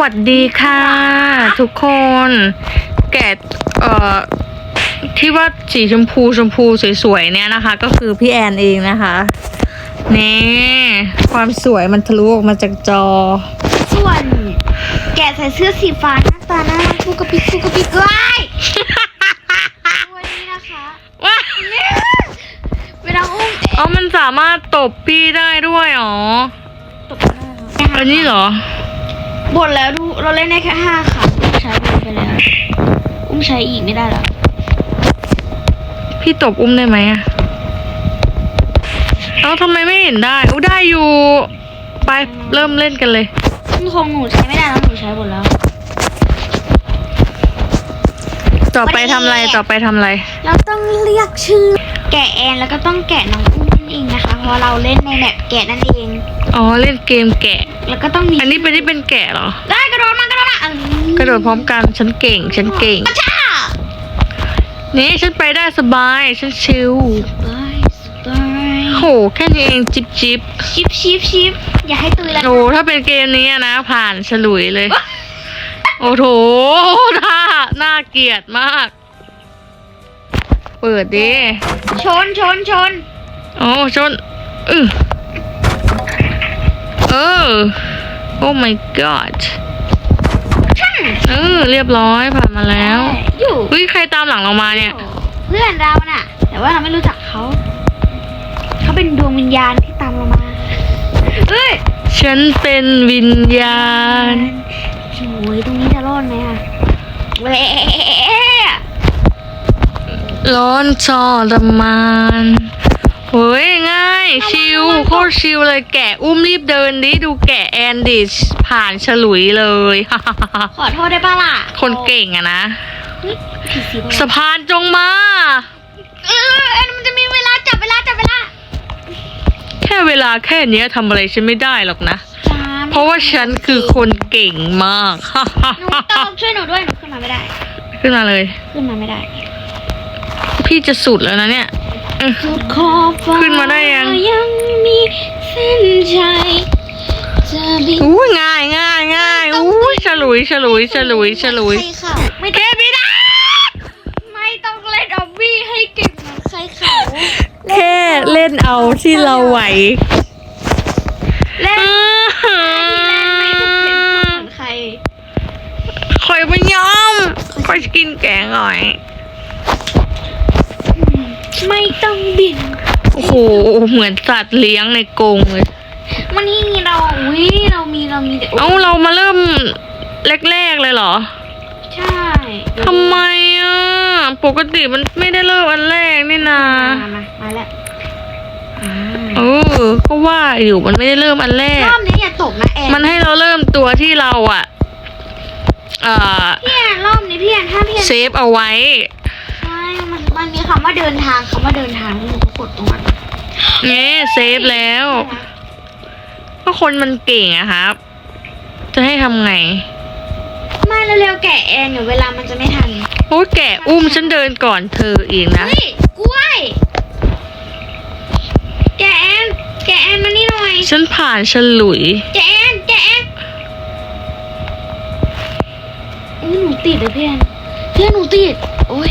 วัสดีค่ะ ทุกคน แกะเอ่อที่ว่าสีชมพูชมพูสวยๆเนี่ยนะคะ ก็คือพี่แอนเองนะคะนี่ความสวยมันทะลุออกมาจากจอ ส่วน แกะใส่เสื้อสีฟ้าหน้าตาน่ารักฟุกกระปิกฟุกกระปิกว้ายตัวนี้นะคะว้าเวลาอุ้มอ๋อมันสามารถตบพี่ได้ด้วยอ๋อตบได้ค่ะอันนี้เหรอ บทแล้วดูเราเล่นได้แค่ห้าครั้งอุ้มใช้ไปไปแล้ว อุ้มใช้อีกไม่ได้แล้วพี่ตบอุ้มได้ไหมอะเอ้าทำไมไม่เห็นได้อู้ได้อยู่ ไปเริ่มเล่นกันเลยคงหนูใช้ไม่ได้แล้วหนูใช้หมดแล้ว ต่อไปทำอะไรต่อไปทำอะไร เราต้องเรียกชื่อ แกะแอนแล้วก็ต้องแกะน้องอุ้มนั่นเองนะคะ เพราะเราเล่นในแมปแกะนั่นเอง อ๋อเล่นเกมแกะ แล้วก็ต้องมีอันนี้เป็นที่เป็นแกะเหรอ ได้กระโดดมากระโดดมาเออกระโดดพร้อมกันฉันเก่งฉันเก่งจ้านี่ฉันไปได้สบายฉันชิลบายบายโหแค่นี้เองจิบจิบชิปชิปชิปอย่าให้ตุยแล้วโอ้ถ้าเป็นเกมนี้อะนะ ผ่านฉลุยเลย โอ้โถน่าน่าเกลียดมาก เปิดดิชนชนชนโอ้ชนเออ เออ โอ้ my god ช่างเออ เรียบร้อยผ่านมาแล้วอยู่เฮ้ยใครตามหลังเรามาเนี่ย เพื่อนเราน่ะ แต่ว่าเราไม่รู้จักเขา เขาเป็นดวงวิญญาณที่ตามเรามาเอ้ย ฉันเป็นวิญญาณโอ้ยตรงนี้จะรอดไหมอะเว้ยร้อนจอรมานเฮ้ยง่าย ชิวโคตรชิวเลยแกะอุ้มรีบเดินดิดูแกะแอนดิชผ่านฉลุยเลยขอโทษได้ปะล่ะคนเก่งอะนะผิดสีสะพานจงมาเออเอ็นมันจะมีเวลาจับเวลาจับเวลาแค่เวลาแค่เนี้ยทำอะไรฉันไม่ได้หรอกนะจ้เพราะว่าฉันคือคนเก่งมากหนูต้องช่วยหนูด้วยหนูขึ้นมาไม่ได้ ขึ้นมาเลย ขึ้นมาไม่ได้ พี่จะสุดแล้วนะเนี่ย สุดขอบฟ้าขึ้นมาได้ยัง ยังมีเส้นชัยจะบินอุ้ยง่ายง่ายง่ายอุ้ยฉลุยฉลุยฉลุยฉลุยใครเขาไม่แกไม่ได้ไม่ต้องเล่นออบบี้ให้เก่งเหมือนใครเขาแค่เล่นเอาที่เราไหวเล่นไม่ถูกเพลงเหมือนใครคอยไม่ยอมคอยกินแกงหน่อย ไม่ต้องบิน โอ้โห เหมือนสัตว์เลี้ยงในกรงเลยวันนี้เราอุ้ยเรามีเรามีแต่เอ้าเรามาเริ่มแรกๆเลยเหรอ ใช่ทำไมอะ ปกติมันไม่ได้เริ่มอันแรกนี่นามามามาแล้วอ่าเออก็ว่าอยู่มันไม่ได้เริ่มอันแรกรอบนี้อย่าตกนะแอนมันให้เราเริ่มตัวที่เราอะเอ่อพี่แอนรอบนี้พี่แอนถ้าพี่แอนเซฟเอาไว้ใช่มันมันมี คำว่าเดินทางคำว่าเดินทางที่หนูก็กดตรงนั้นนี่เซฟแล้วก็คนมันเก่งอะครับ จะให้ทำไง ไม่เร็วๆแกะแอนอยู่เวลามันจะไม่ทันโอ้ยแกอุ้มฉันเดินก่อนเธออีกนะ เฮ้ยกล้วย แกะแอนแกะแอนมานี่หน่อย ฉันผ่านฉลุย แกะแอนแกะแอนอุ้ยหนูติดเลยพี่แอนพี่แอนหนูติด โอ้ย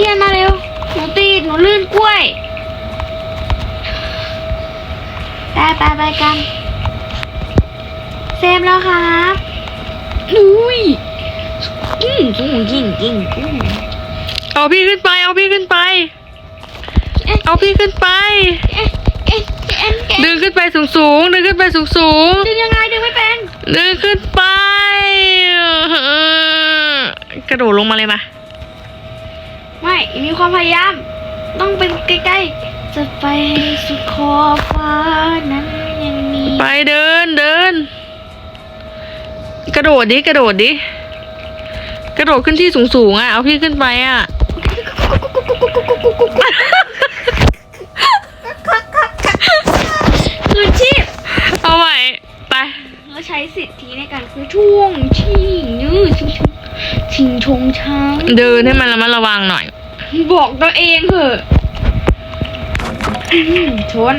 พี่แอนมาเร็ว หนูติดหนูลื่นกล้วย ไปไปไปกัน เซฟแล้วครับนุ้ยกิ้งกิ้งกิ้งกิ้งกิ้งเอาพี่ขึ้นไป เอาพี่ขึ้นไป เอาพี่ขึ้นไปเอ๊ะเอ๊ะเอ๊ะเอ๊ะดึงขึ้นไปสูงสูงๆดึงขึ้นไปสูงสูงดึงยังไงดึงไม่เป็นๆดึงขึ้นไป กระโดดลงมาเลยมา ไม่มีความพยายาม ต้องเป็นใกล้ๆ จะไปให้สุดขอบฟ้านั้นยังมีไปเดินเดิน กระโดดดิ กระโดดดิ กระโดดขึ้นที่สูงสูงๆอะ เอาพี่ขึ้นไปอะ คือชีพเอาใหม่ไป แล้วใช้สิทธิในการคือช่วงชิงยืดชิงิงชงช้าง เดินให้มันระมัดระวังหน่อย บอกตัวเองเถอะชน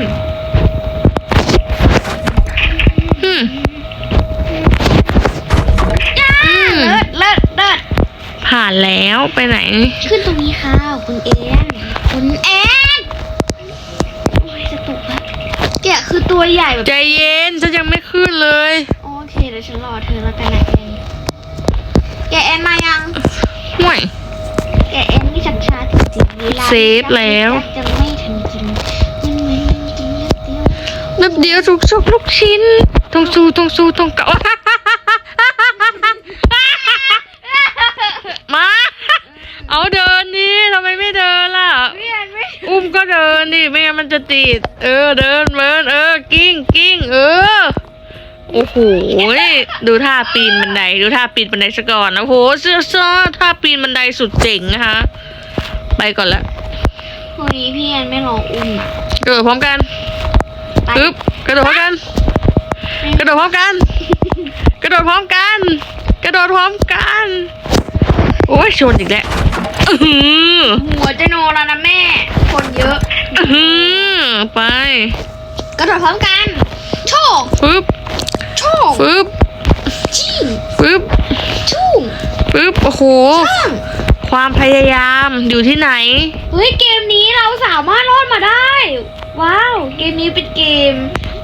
อืมเลิศเลิศเลิศผ่านแล้วไปไหน ขึ้นตรงนี้ค่ะ คุณแอนคุณแอนจะตกละแกะคือตัวใหญ่แบบ ใจเย็นฉันยังไม่ขึ้นเลย โอเคเดี๋ยวฉันรอเธอแล้วกันนะแแกะแอนมายังห่วย แกะแอนนี่ชักช้าจริงๆเวลาเซฟแล้ว จะไม่ทันกินมันเหมือนมันกินเลือดเดียวนับเดียวทุกชกลูกชิ้นทงสู้ทงสู้ทงเก่ามา เอาเดินดิทำไมไม่เดินล่ะไม่เห็นไม่อุ้มก็เดินดิไม่งั้นมันจะติด เออเดินเดินเออกิ้งกิ้งเออ โอ้โหดูท่าปีนบันได ดูท่าปีนบันไดซะก่อนนะโอ้โหเสื้อเสื้อท่าปีนบันไดสุดเจ๋งนะคะไปก่อนละวันนี้พี่แอนไม่รออุ้มอะกระโดดพร้อมกันไปปึ๊บกระโดดพร้อมกัน กระโดดพร้อมกัน กระโดดพร้อมกัน กระโดดพร้อมกัน โอ้ยชนอีกแล้วอื้อหือหัวจะโนแล้วนะแม่ คนเยอะอื้อหือไป กระโดดพร้อมกัน โชคปึ๊บ โชคปึ๊บชิงปึ๊บชุ่งปึ๊บโอ้โห ช่างความพยายามอยู่ที่ไหน เฮ้ยเกมนี้เราสามารถรอดมาได้ ว้าว เกมนี้เป็นเกม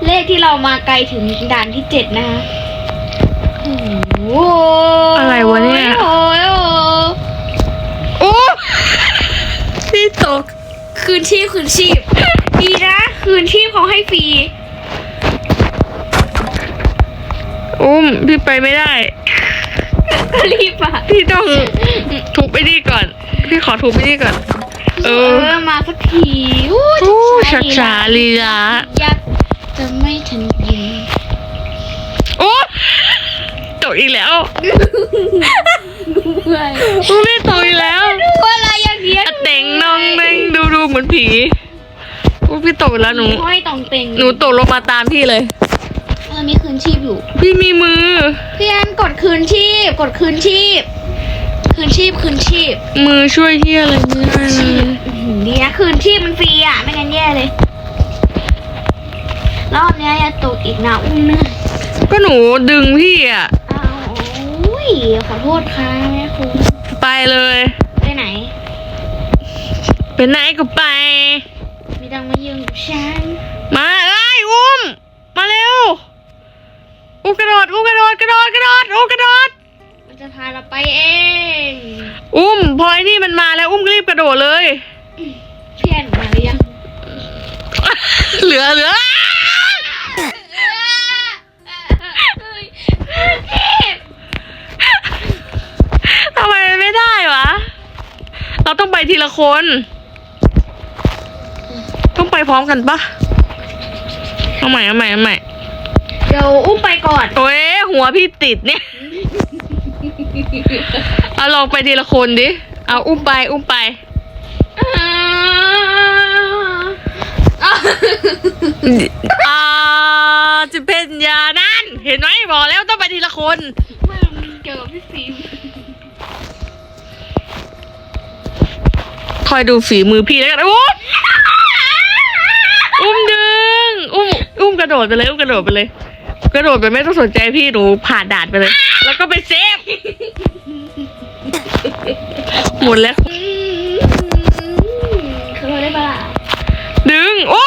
เลขที่เรามาไกลถึงด่านที่เจ็ดนะคะโอ้โหอะไรวะเนี่ย โอ้ยโอ้ยโอ้ที่ตก คืนชีพคืนชีพ ดีนะ คืนชีพเขาให้ฟรี อุ้มพี่ไปไม่ได้ก็รีบอะพี่ต้องทุบไปนี่ก่อน พี่ขอทุบไปนี่ก่อน เอเออ อมาสักทีอู้โอ้ชัช้ากช้าๆลีลายักษ์จะไม่ทันยินโอ้ตกอีกแล้วด้วยอุ้มพี่ตกอีกแล้วว่าอะไรอย่างเงี้ยอะเต่งน้องเต่งดูดูเหมือนผีอุ้มพี่ตกอีกแล้วหนู ห้อยตองเต็งหนูตกลงมาตามพี่เลยเออมีคืนชีพอยู่ พี่มีมือพี่แอนกดคืนชีพ กดคืนชีพ คืนชีพคืนชีพมือช่วยที่อะไรไม่ได้เลยอื้อหือดีนะคืนชีพมันฟรีอะไม่งั้นแย่เลย รอบเนี้ยอย่าตกอีกนะอุ้มเนื้อยก็หนูดึงพี่อะ อ้าวโอ้ยขอโทษค่ะแม่คุณไปเลย ไปไหน เป็นไหนก็ไปไม่ต้องมายุ่งกับฉัน มาเอ้ยอุ้ม มาเร็ว อุ้มกระโดด อุ้มกระโดด กระโดด กระโดด อุ้มกระโดด มันจะพาเราไปเอง อุ้ม พอไอ้นี่มันมาแล้วอุ้มก็รีบกระโดดเลยพี่แอนมาหรือยังเหลือเหลือทำไมมันไม่ได้วะ เราต้องไปทีละคน ต้องไปพร้อมกันปะเอาใหม่เอาใหม่เอาใหม่เดี๋ยวอุ้มไปก่อน โอ้ยหัวพี่ติดเนี่ย เอาลองไปทีละคนดิ เอาอุ้มไปอุ้มไป อ่าจะเป็นยานั่น เห็นไหมบอกแล้วต้องไปทีละคน ไม่มันเกี่ยวกับพี่ฟิล์มคอยดูฝีมือพี่แล้วกันโอ้อุ้มดึง อุ้ม อุ้มกระโดดไปเลย อุ้มกระโดดไปเลย กระโดดไปไม่ต้องสนใจพี่หนูผ่านด่านไปเลย แล้วก็ไปเซฟหมดแล้วเขาได้ปะล่ะดึงโอ้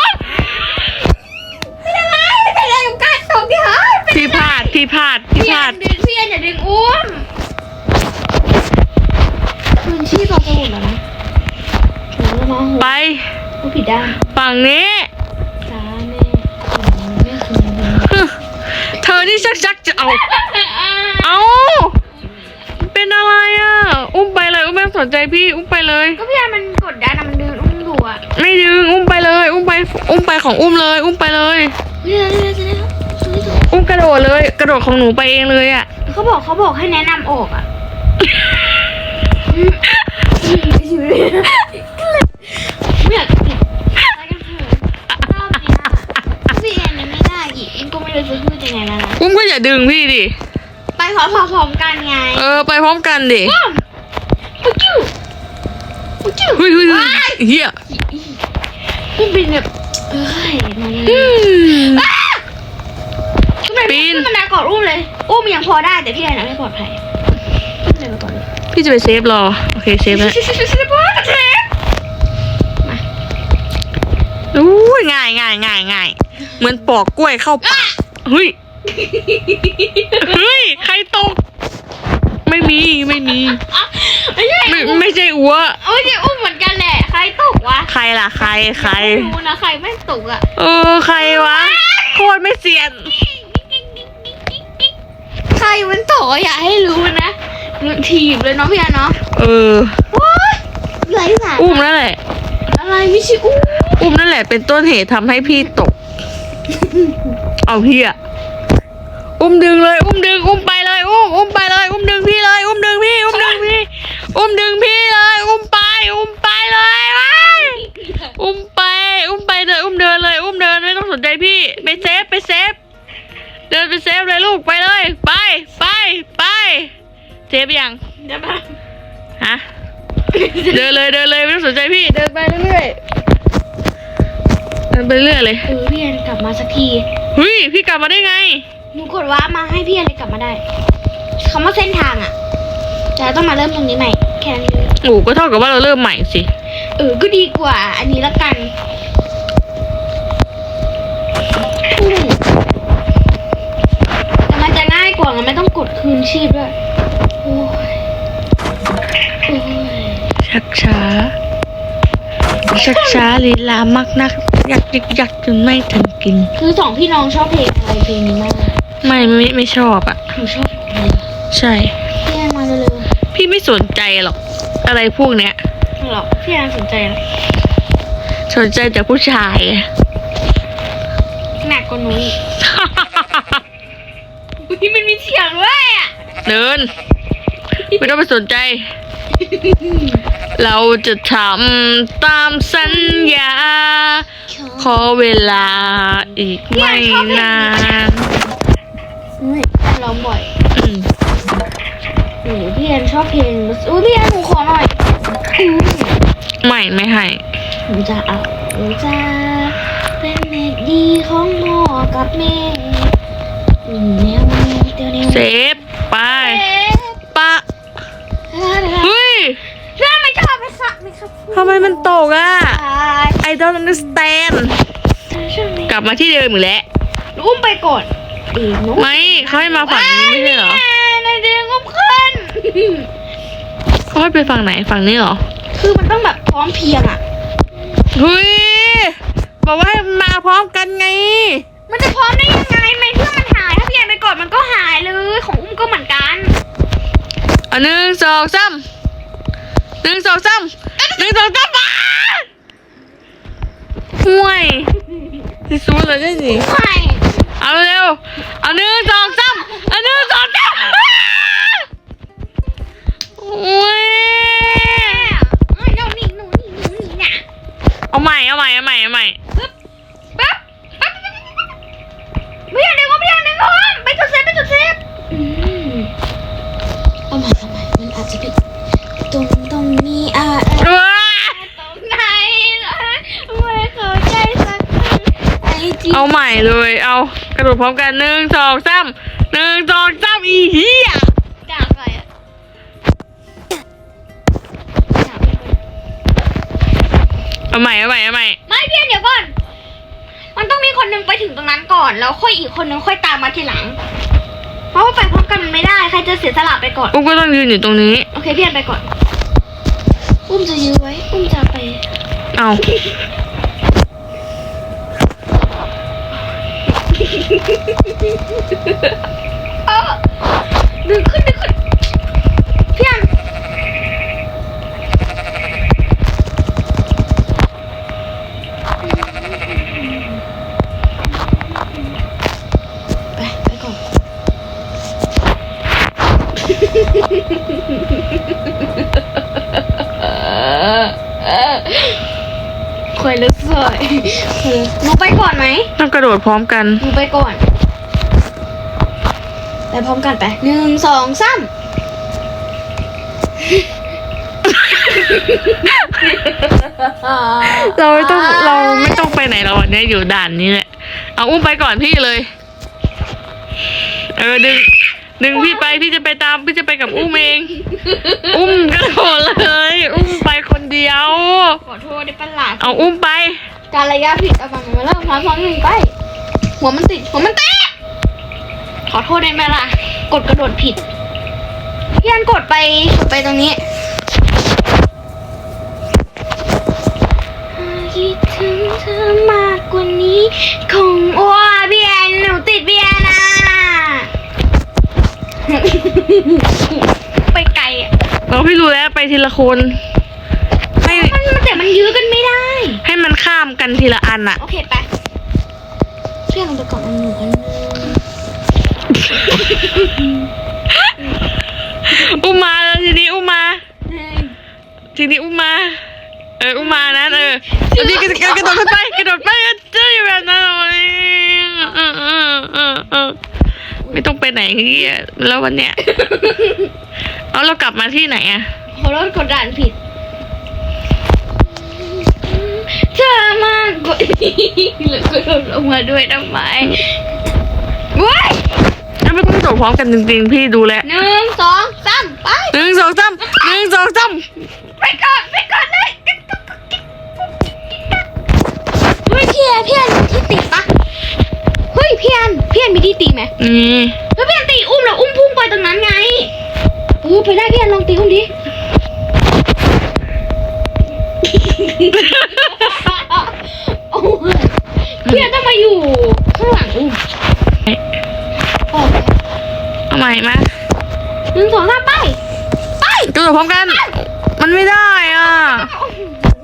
ไม่ได้ไม่ได้กับการตกที่หายพี่พลาดพี่พลาดพี่พี่แอลาดนดึงพี่แอนอย่าดึงอุ้มคืนชีพเราจะหลุดแล้วนะหนูมาหัวไปกูผิดด้านฝั่งนี้ จ้าแม่ไม่คืนดีฮึเธอนี่ชักชักจะเอา เอา เป็นอะไรอะ อุ้มไปเลย อุ้มไม่ต้องสนใจพี่ อุ้มไปเลย ก็พี่แอนมันกดดันอะมันดึงอุ้มดูอะไม่ดึง อุ้มไปเลย อุ้มไป อุ้มไปของอุ้มเลย อุ้มไปเลยเฮ้ยเดี๋ยวเดี๋ยวเดี๋ยวเดี๋ยวอุ้มกระโดดเลย กระโดดของหนูไปเองเลยอะ เขาบอกเขาบอกให้แนะนำออกอะไม่อยากติดไปกันเถอะรอบเนี้ยพี่แอนยังไม่ได้อีกอุ้มก็ไม่รู้จะพูด ยังไงแล้วนะอุ้มก็อย่าดึงพี่ดิ ไปพร้อมๆกันไงเออไปพร้อมกันดิว้าวปุ๊จิ้วปุ๊จิ้วเฮ้ยเฮ้ยเฮ้ว้ายยเฮียอุ้มบินแบบเอ้ยมาเลยอืมทำไมปีนขึ้นบันไดก่อนอุ้มเลย อุ้มยังพอได้แต่พี่แอนนะไม่ปลอดภัยขึ้นเลยไปก่อนเลยพี่พี่จะไปเซฟรอ โอเคเซฟแล้วอู้ยง่ายง่ายง่ายง่ายเหมือนปอกกล้วยเข้าปาก เฮ้ย เฮ้ย ใครตก ไม่มี ไม่มีไม่ใช่ไม่ไม่ใช่อัว ไม่ใช่อุ้มเหมือนกันแหละ ใครตกวะใครล่ะ ใคร ใคร ไม่รู้นะใครไม่ตกอะเออ ใครวะ โคตรไม่เสียน ใครมันตกอะอย่าให้รู้นะถีบเลยเนาะพี่อันเนาะเออ ว้ายไรสาระอุ้มนั่นแหละ อะไรไม่ใช่อุ้ม อุ้มนั่นแหละเป็นต้นเหตุทำให้พี่ตก เอาพี่อะอุ้มดึงเลย อุ้มดึง อุ้มไปเลย อุ้ม อุ้มไปเลย อุ้มดึงพี่เลย อุ้มดึงพี่ อุ้มดึงพี่ อุ้มดึงพี่เลย อุ้มไป อุ้มไปเลยว้ายอุ้มไป อุ้มไปเลย อุ้มเดินเลย อุ้มเดินไม่ต้องสนใจพี่ ไปเซฟ ไปเซฟ เดินไปเซฟเลยลูก ไปเลย ไป ไป ไป เซฟยังเดี๋ยวมาฮะ เดินเลย เดินเลยไม่ต้องสนใจพี่ เดินไปเรื่อยๆ เดินไปเรื่อยเลย เออพี่อันกลับมาสักที เฮ้ยพี่กลับมาได้ไง หนูกดว้าร์ปมาให้พี่อันเลยกลับมาได้คำว่าเส้นทางอะแต่ต้องมาเริ่มตรงนี้ใหม่แค่นั้นเลยโอ้ก็เท่ากับว่าเราเริ่มใหม่สิ เออก็ดีกว่า อันนี้ละกันอืมแต่มันจะง่ายกว่ามันไม่ต้องกดคืนชีพด้วยโอ้ยโอ้ย ชักช้า ชักช้าลีลามากนัก อยากยักยักจนไม่ทันกิน คือสองพี่น้องชอบเพลงอะไรเพลงนี้มากไม่ไม่ไม่ชอบอะ หนูชอบเพลงใช่ พี่แอนมาเร็วพี่ไม่สนใจหรอก อะไรพวกเนี้ยๆหรอกพี่แอนสนใจนะสนใจแต่ผู้ชายอะหนักกว่าหนูอีกอุ๊ยมันมีเสียงด้วยอะเดิน ไม่ต้องไปสนใจ เราจะทำตามสัญญา ขอเวลาอีกไม่นานอุ้ยร้องบ่อยอืมโอ้โหพี่แอนชอบเพลงอุ้ยพี่แอนหนูขอหน่อยอืมไม่ไม่ให้หนูจะเอาหนูจะเป็นเด็กดีของพ่อกับแม่อืมแนวแนวเดี๋ยวแนวเซฟไป เอ๊ะ ปะ เดี๋ยวเดี๋ยว เฮ้ย เรื่องไม่ชอบไปสักไหมครับ ทำไมมันตกอะตาย I don't understand ช่วงนี้กลับมาที่เดิมอีกแล้วหนูอุ้มไปก่อนเองหนูไม่เขาให้มาฝั่งนี้ไม่ใช่เหรอในเดือนอุ้มขึ้นเขาให้ไปฝั่งไหนฝั่งนี้เหรอ คือมันต้องแบบพร้อมเพรียงอะเฮ้ยบอกว่าให้มาพร้อมกันไง มันจะพร้อมได้ยังไงไม่เพื่อมันหายถ้าพี่แอนไปกดมันก็หายเลยของอุ้มก็เหมือนกันอะหนึ่งสองสาม หนึ่งสองสามหนึ่งสองสามมาห่วยสิสู้เลยได้สิใช่เอาเร็วๆเอาหนึ่งสองสามเอาหนึ่งสองสามโอ้ยเอ้ยหนูหนีหนูหนีหนูหนีน่ะเอาใหม่เอาใหม่เอาใหม่เอาใหม่ปึ๊บปั๊บปั๊บไม่อยากดึงก็ไม่อยากดึงก็ไปจุดเซฟไปจุดเซฟ กระโดดพร้อมกันหนึ่งสองสามหนึ่งสองสามอีเหี้ยด่าใครอะด่าไปเลยเอาใหม่เอาใหม่เอาใหม่ไม่เพียนเดี๋ยวก่อน มันต้องมีคนหนึงไปถึงตรงนั้นก่อน แล้วค่อยอีกคนนึงค่อยตามมาทีหลัง เพราะว่าไปพร้อมกันมันไม่ได้ ใครจะเสียสละไปก่อนอุ้มก็ต้องยืนอยู่ตรงนี้ โอเคพี่แอนไปก่อน อุ้มจะยื้อไว้ อุ้มจะไป เอา เออดึงขึ้นดึงขึ้นพี่แอนไปไปก่อนคอยลึกส วยคอยลึกหนูไปก่อนไหมต้องกระโดดพร้อมกัน หนูไปก่อน ไปพร้อมกันไปหนึ่งสองสามเราไม่ต้องเราไม่ต้องไปไหนเราวันนี้อยู่ด่านนี้แหละ เอาอุ้มไปก่อนพี่เลย เออดึงดึงพี่ไปพี่จะไปตามพี่จะไปกับอุ้มเอง อุ้มก็โดดเลย อุ้มไปคน เดียว ขอโทษได้ประหลาดเอาอุ้มไป การระยะผิดเอาฟังมาเริ่มสามสองหนึ่งไป หัวมันติดหัวมันแตกขอโทษได้ไหมล่ะ กดกระโดดผิดพี่อันกดไปกดไปตรงนี้คิดถึงเธอมากกว่านี้คงโอ้ยพี่แอนหนูติดพี่แอนอะ ไปไกลอะ เราพี่รู้แล้วไปทีละคน ให้ มันมันแต่มันยื้อกันไม่ได้ ให้มันข้ามกั นทีละอันอะโอเคไปเชื่อลงไปก่อนอันหนึ่งอันหนึ่งอุ้มมาแล้วทีนี้อุ้มมาทีนี้อุ้มมาเอออุ้มมานะเออทีนี้กระกระโดดขึ้นไปกระโดดไปเจะอยู่แบบนั้นเลยเออเออเออเออไม่ต้องไปไหนเฮียแล้ววันเนี้ยเอาเรากลับมาที่ไหนอะขอโทษกดด่านผิด เธอมากกว่านี้แล้วก็โดดลงมาด้วยทำไมว้ายแล้วไม่ต้องโดดพร้อมกันจริงๆพี่ดูแล้วหนึ่งสองสามไปหนึ่งสองสามหนึ่งสองสามไปก่อนไปก่อนเลยเฮ้ยพี่แอนพี่แอนมีที่ติดปะเฮ้ยพี่แอนพี่แอนมีที่ติดไหมนี่แล้วพี่แอนตีอุ้มแล้วอุ้มพุ่งไปตรงนั้นไงอู้ไปได้พี่แอนลองตีอุ้มดิ โอ้ยพี่แอนต้องมาอยู่ข้างหลังอุ้มโอ้ยเอาใหม่มาหนึ่งสองสามไป ไปกระโดดพร้อมกัน มันไม่ได้อะ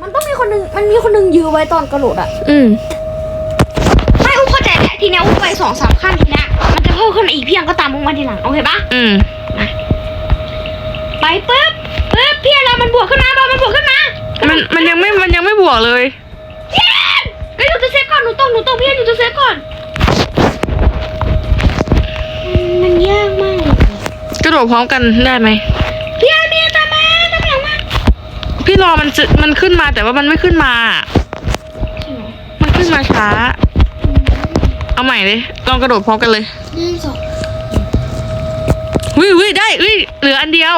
มันต้องมีคนหนึ่งมันมีคนหนึ่งยื้อไว้ตอนกระโดดอะอืมไม่อุ้มเข้าใจแหละทีเนี้ยอุ้มไปสองสามขั้นทีเนี้ยมันจะเพิ่มขึ้นมาอีกพี่ยังก็ตามอุ้มมาทีหลังโอเคปะอืมไปปุ๊บปุ๊บพี่อะไรมันบวกขึ้นมาบอลมันบวกขึ้นมา มันมันยังไม่มันยังไม่บวกเลยเย็นเฮ้ยห นูจะเซฟก่อนหนูตกหนูตกพี่หนูจะเซฟก่อนมันยากมากเลยกระโดดพร้อมกันได้ไหมพี่อันพี่ตามมาตามหลังมาพี่รอมันจะมันขึ้นมาแต่ว่ามันไม่ขึ้นมา มันขึ้นมาช้า เอาใหม่เลยลองกระโดดพร้อมกันเลยหนึ่งสองวิวิได้วิเหลืออันเดียว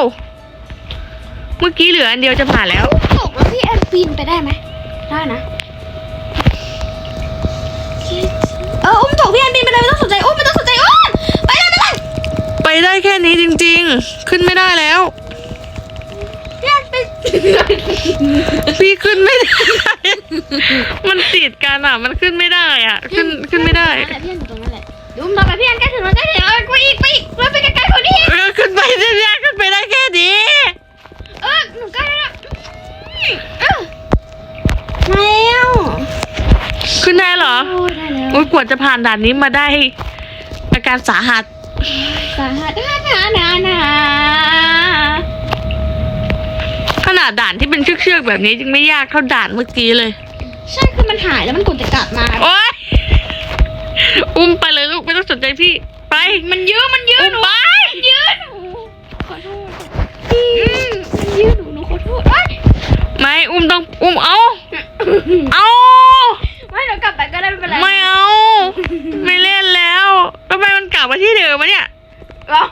เมื่อกี้เหลืออันเดียวจะผ่านแล้วตกแล้วพี่แอนปีนไปได้ไหมได้นะเอออุ้มตกพี่แอนปีนไปเลยไม่ต้องสนใจอุ้มไม่ต้องสนใจอุ้มไปเลยไปเลยไปได้แค่นี้จริงๆ ขึ้นไม่ได้แล้ว พี่แอนไปพี่ขึ้นไม่ได้ มันติดกันอะ มันขึ้นไม่ได้อะ ขึ้นขึ้นไม่ได้นั่นแหละพี่แอนอยู่ตรงนั้นแหละดูมาไปพี่แอนใกล้ถึงแล้วใกล้ถึงแล้วไปอีกไปอีกแล้วไปไกลๆกว่านี้เออขึ้นไปได้ยังขึ้นไปได้แค่นี้เออหนูใกล้แล้วเออมาแล้ว ขึ้นได้เหรอ โอ้ได้แล้วโอ้ยกว่าจะผ่านด่านนี้มาได้ อาการสาหัส สาหัสหนาหนาหนาขนาดด่านที่เป็นเชือกๆแบบนี้ยังไม่ยากเท่าด่านเมื่อกี้เลย ใช่คือมันหายแล้วมันกดจะกลับมา โอ๊ย อุ้มไปเลยลูกไม่ต้องสนใจพี่ ไป มันยื้อมันยื้ออุ้มหนูไป มันยื้อหนูขอโทษอืมมันยื้อหนูหนูขอโทษเอ้ยไม่ อุ้มต้อง อุ้มเอา เอาไม่หนู กลับไปก็ได้ไม่เป็นไรไม่เอา ไม่เล่นแล้วทำไมมันกลับมาที่เดิมวะเนี่ย เรา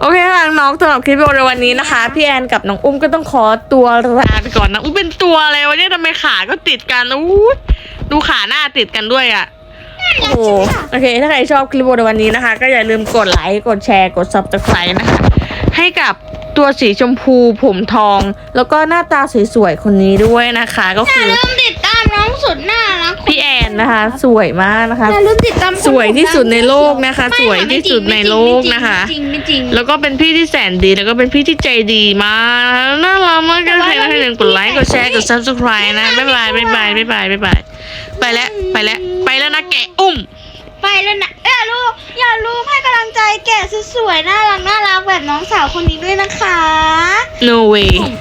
โอเคค่ะน้องๆสำหรับคลิปวิดีโอในวันนี้นะคะ พี่แอนกับน้องอุ้มก็ต้องขอตัวลาไปก่อนนะอุ้มเป็นตัวอะไรวะเนี่ยทำไมขาก็ติดกันอู้ดูขาหน้าติดกันด้วยอะ โอ้โหโอเค ถ้าใครชอบคลิปวิดีโอในวันนี้นะคะ ก็อย่าลืมกดไลค์กดแชร์กด subscribe นะคะ ให้กับตัวสีชมพูผมทอง แล้วก็หน้าตาสวยๆคนนี้ด้วยนะคะ ก็อย่าคือ ลืมติดตามน้องสุดน่ารักพี่แอนนะคะ สวยมากนะคะ อย่าลืมติดตามสวยที่สุดในโลกนะคะ สวยที่สุดในโลกนะคะไม่จริงไม่จริง แล้วก็เป็นพี่ที่แสนดีแล้วก็เป็นพี่ที่ใจดีมากน่ารักมากกันใครนะใครหนึ่งกดไลค์กดแชร์กด subscribe นะบ๊ายบายบ๊ายบายบ๊ายบายบ๊ายบาย ไปแล้วไปแล้วไปแล้วนะแกะอุ้ม ไปแล้วนะอย่ารู้อย่ารู้ให้กำลังใจแก่สวยๆน่ารักน่ารักแบบน้องสาวคนนี้ด้วยนะคะ no way ผม